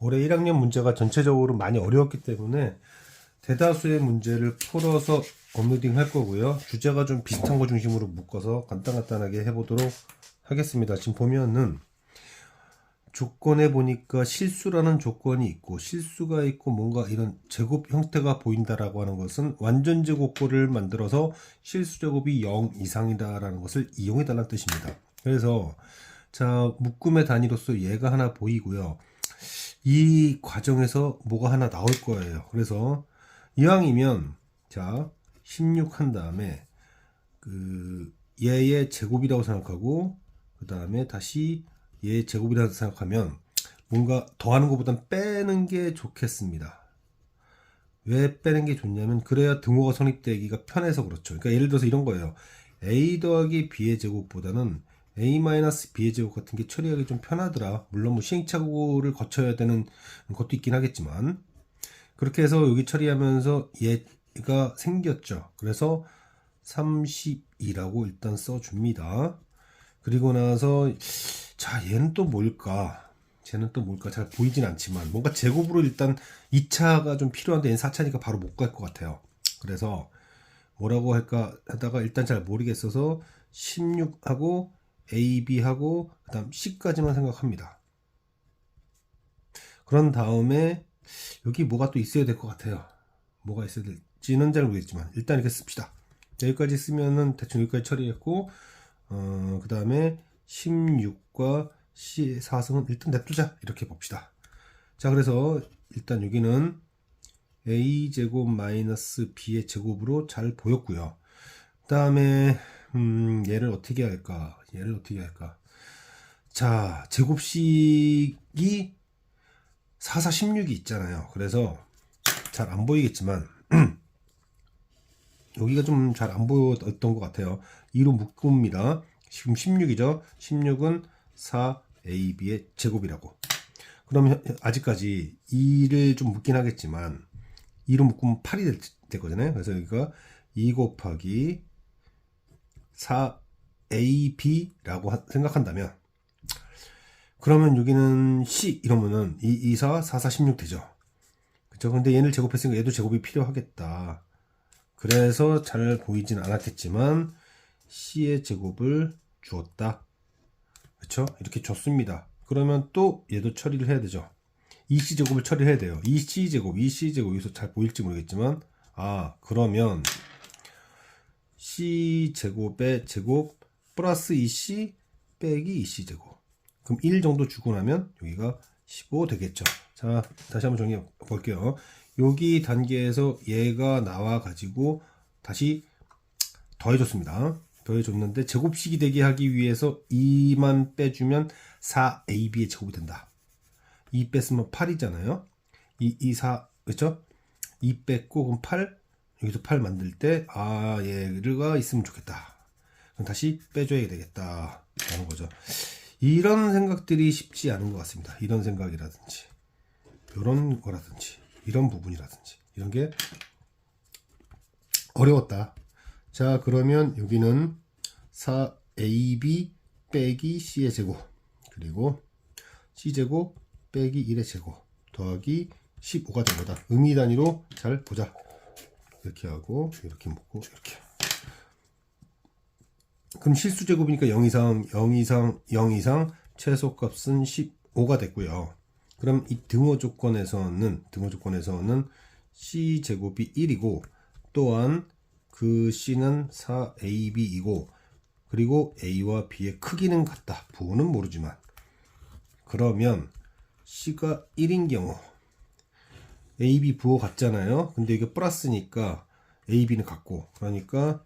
올해 1학년 문제가 전체적으로 많이 어려웠기 때문에 대다수의 문제를 풀어서 업로딩 할 거고요. 주제가 좀 비슷한 거 중심으로 묶어서 간단간단하게 해보도록 하겠습니다. 지금 보면은 조건에 보니까 실수라는 조건이 있고 실수가 있고 뭔가 이런 제곱 형태가 보인다라고 하는 것은 완전 제곱꼴을 만들어서 실수 제곱이 0 이상이다라는 것을 이용해 달라는 뜻입니다. 그래서 자 묶음의 단위로서 얘가 하나 보이고요. 이 과정에서 뭐가 하나 나올 거예요. 그래서 이왕이면 자 16 한 다음에 그 얘의 제곱이라고 생각하고 그 다음에 다시 얘의 제곱이라고 생각하면 뭔가 더하는 것보단 빼는 게 좋겠습니다. 왜 빼는 게 좋냐면 그래야 등호가 성립되기가 편해서 그렇죠. 그러니까 예를 들어서 이런 거예요. a 더하기 b의 제곱보다는 a 마이너스 b의 제곱 같은 게 처리하기 좀 편하더라. 물론 뭐 시행착오를 거쳐야 되는 것도 있긴 하겠지만 그렇게 해서 여기 처리하면서 얘가 생겼죠. 그래서 32라고 일단 써줍니다. 그리고 나서 자 얘는 또 뭘까? 쟤는 또 뭘까? 잘 보이진 않지만 뭔가 제곱으로 일단 2차가 좀 필요한데 얘는 4차니까 바로 못 갈 것 같아요. 그래서 뭐라고 할까 하다가 일단 잘 모르겠어서 16하고 AB하고 그 다음 C까지만 생각합니다. 그런 다음에 여기 뭐가 또 있어야 될 것 같아요. 뭐가 있어야 될지는 잘 모르겠지만 일단 이렇게 씁시다. 여기까지 쓰면은 대충 여기까지 처리했고 어, 그 다음에 16과 C 4승은 일단 냅두자 이렇게 봅시다. 자 그래서 일단 여기는 a 제곱 마이너스 b의 제곱으로 잘 보였고요. 그 다음에 음, 얘를 어떻게 할까? 얘를 어떻게 할까? 자 제곱식이 4, 4, 16이 있잖아요. 그래서 잘 안 보이겠지만 여기가 좀 잘 안 보였던 것 같아요. 2로 묶습니다. 지금 16이죠. 16은 4ab의 제곱이라고. 그러면 아직까지 2를 좀 묶긴 하겠지만 2로 묶으면 8이 될, 될 거잖아요. 그래서 여기가 2 곱하기 4ab라고 생각한다면 그러면 여기는 C 이러면은 2, 2, 4, 4, 4, 16 되죠. 그죠? 근데 얘를 제곱했으니까 얘도 제곱이 필요하겠다. 그래서 잘 보이진 않았겠지만 C의 제곱을 주었다. 그렇죠? 이렇게 줬습니다. 그러면 또 얘도 처리를 해야 되죠. 2C 제곱을 처리해야 돼요. 2C 제곱, 2C 제곱 여기서 잘 보일지 모르겠지만 아 그러면 C 제곱의 제곱 플러스 2C 빼기 2C 제곱 그럼 1 정도 주고 나면 여기가 15 되겠죠. 자 다시 한번 정리해 볼게요. 여기 단계에서 얘가 나와 가지고 다시 더해줬습니다. 더해줬는데 제곱식이 되게 하기 위해서 2만 빼주면 4ab의 제곱이 된다. 2 뺐으면 8이잖아요. 2, 2, 4 그렇죠? 2 뺐고 그럼 8 여기서 8 만들 때 아 얘가 있으면 좋겠다. 다시 빼줘야 되겠다. 라는 거죠. 이런 생각들이 쉽지 않은 것 같습니다. 이런 생각이라든지 이런 거라든지 이런 부분이라든지 이런 게 어려웠다. 자 그러면 여기는 4ab 빼기 c의 제곱 그리고 c제곱 빼기 1의 제곱 더하기 15가 된 거다. 의미 단위로 잘 보자. 이렇게 하고 이렇게 묶고 이렇게. 그럼 실수 제곱이니까 0 이상, 0 이상, 0 이상 최소값은 15가 됐고요. 그럼 이 등호 조건에서는 등호 조건에서는 c 제곱이 1이고 또한 그 c는 4ab이고 그리고 a와 b의 크기는 같다. 부호는 모르지만 그러면 c가 1인 경우 ab 부호 같잖아요. 근데 이게 플러스니까 ab는 같고 그러니까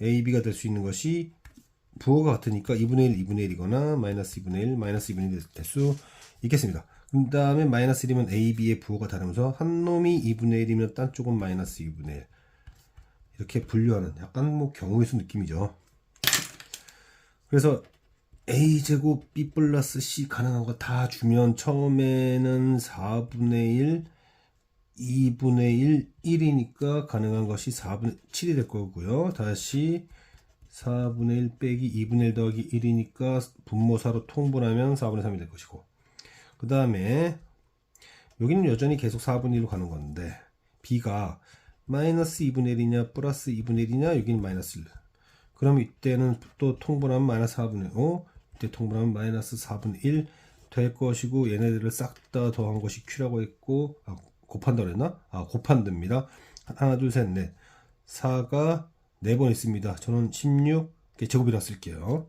ab가 될 수 있는 것이 부호가 같으니까 2분의 1, 2분의 1이거나 마이너스 2분의 1, 마이너스 2분의 1 될 수 있겠습니다. 그 다음에 마이너스 1이면 ab의 부호가 다르면서 한 놈이 2분의 1이면 딴 쪽은 마이너스 2분의 1 이렇게 분류하는 약간 뭐 경우의 수 느낌이죠. 그래서 a제곱 b 플러스 c 가능한 거 다 주면 처음에는 4분의 1 2분의 1, 1이니까 가능한 것이 4분의 7이 될 거고요. 다시 4분의 1 빼기 2분의 1 더하기 1이니까 분모사로 통분하면 4분의 3이 될 것이고 그 다음에 여기는 여전히 계속 4분의 1로 가는 건데 b가 마이너스 2분의 1이냐 플러스 2분의 1이냐 여기는 마이너스 1 그럼 이때는 또 통분하면 마이너스 4분의 5 이때 통분하면 마이너스 4분의 1 될 것이고 얘네들을 싹 다 더한 것이 q라고 했고 아, 곱한다 그랬나? 아 곱한답니다. 하나 둘 셋 넷. 4가 4번 있습니다 저는 16 이렇게 제곱이라 쓸게요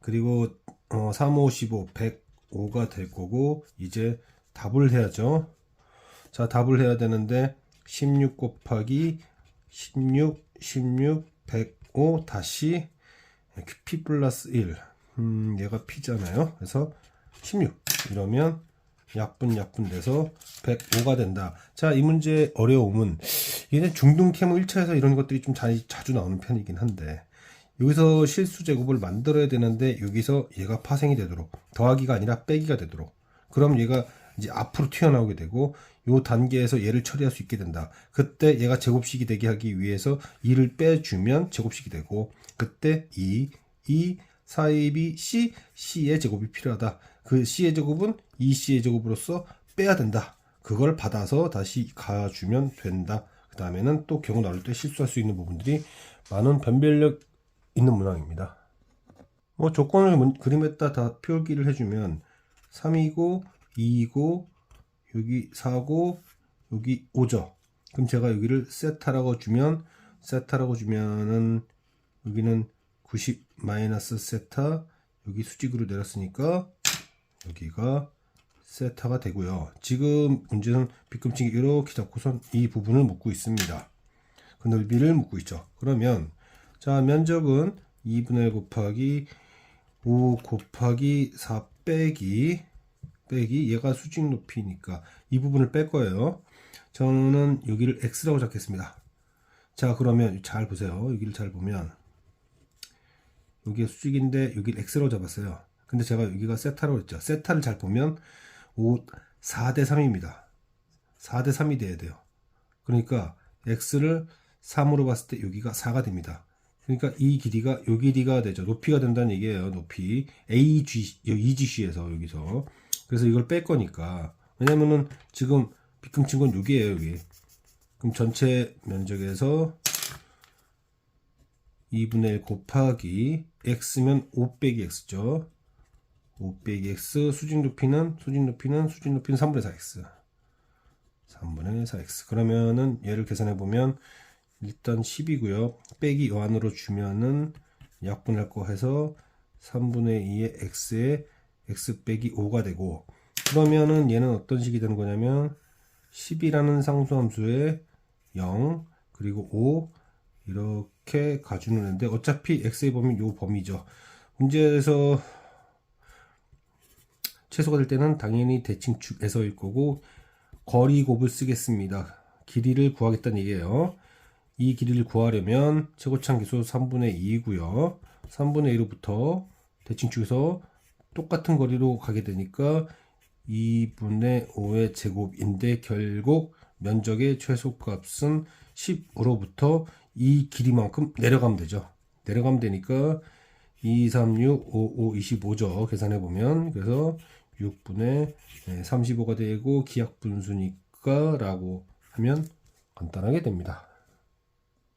그리고 어, 3, 5, 15, 105가 될 거고 이제 답을 해야죠. 자, 답을 해야 되는데 16 곱하기 16, 16, 105 다시 p 플러스 1. 음, 얘가 p잖아요. 그래서 16. 이러면 약분 약분 돼서 105가 된다. 자, 이 문제의 어려움은 얘는 중등 캐모 1차에서 이런 것들이 좀 자, 자주 나오는 편이긴 한데 여기서 실수 제곱을 만들어야 되는데 여기서 얘가 파생이 되도록 더하기가 아니라 빼기가 되도록 그럼 얘가 이제 앞으로 튀어나오게 되고 요 단계에서 얘를 처리할 수 있게 된다. 그때 얘가 제곱식이 되게 하기 위해서 2를 빼주면 제곱식이 되고 그때 2, 2, 4AB, C, C의 제곱이 필요하다. 그 C의 제곱은 2C의 제곱으로서 빼야 된다. 그걸 받아서 다시 가주면 된다. 그 다음에는 또 경우 나올 때 실수할 수 있는 부분들이 많은 변별력 있는 문항입니다. 뭐 조건을 문- 그림에다 다 표기를 해주면 3이고 2이고 여기 4고 여기 5죠. 그럼 제가 여기를 세타라고 주면 세타라고 주면은 여기는 90 마이너스 세타 여기 수직으로 내렸으니까 여기가 세타가 되고요. 지금 문제는 빗금치기 이렇게 잡고선 이 부분을 묶고 있습니다. 그 넓이를 묶고 있죠. 그러면 자 면적은 2분의 1 곱하기 5 곱하기 4 빼기 빼기 얘가 수직 높이니까 이 부분을 뺄 거예요. 저는 여기를 x라고 잡겠습니다. 자 그러면 잘 보세요. 여기를 잘 보면 여기가 수직인데 여기를 x라고 잡았어요. 근데 제가 여기가 세타라고 했죠. 세타를 잘 보면 5, 4대 3입니다. 4대 3이 돼야 돼요. 그러니까 x를 3으로 봤을 때 여기가 4가 됩니다. 그러니까 이 길이가 요 길이가 되죠. 높이가 된다는 얘기예요. 높이 AG EGC에서 여기서 그래서 이걸 뺄 거니까 왜냐면은 지금 빗금친 건 여기예요. 여기. 그럼 전체 면적에서 2분의 1 곱하기 x면 5 빼기 x죠. 5 빼기 x 수직 높이는 수직 높이는 수직 높이는 3분의 4x. 3분의 4x. 그러면은 얘를 계산해 보면 일단 10이고요. 빼기 요 안으로 주면은 약분할 거 해서 3분의 2의 x에 x 빼기 5가 되고 그러면은 얘는 어떤 식이 되는 거냐면 10이라는 상수함수에 0 그리고 5 이렇게 가주는 애인데 어차피 x의 범위 요 범위죠. 문제에서 최소가 될 때는 당연히 대칭축에서일 거고 거리 곱을 쓰겠습니다. 길이를 구하겠다는 얘기예요. 이 길이를 구하려면 최고창 기수 3분의 2이고요. 3분의 2로부터 대칭축에서 똑같은 거리로 가게 되니까 2분의 5의 제곱인데 결국 면적의 최소값은 10으로부터 이 길이만큼 내려가면 되죠. 내려가면 되니까 2, 3, 6, 5, 5, 25죠. 계산해 보면 그래서 6분의 35가 되고 기약 분수니까 라고 하면 간단하게 됩니다.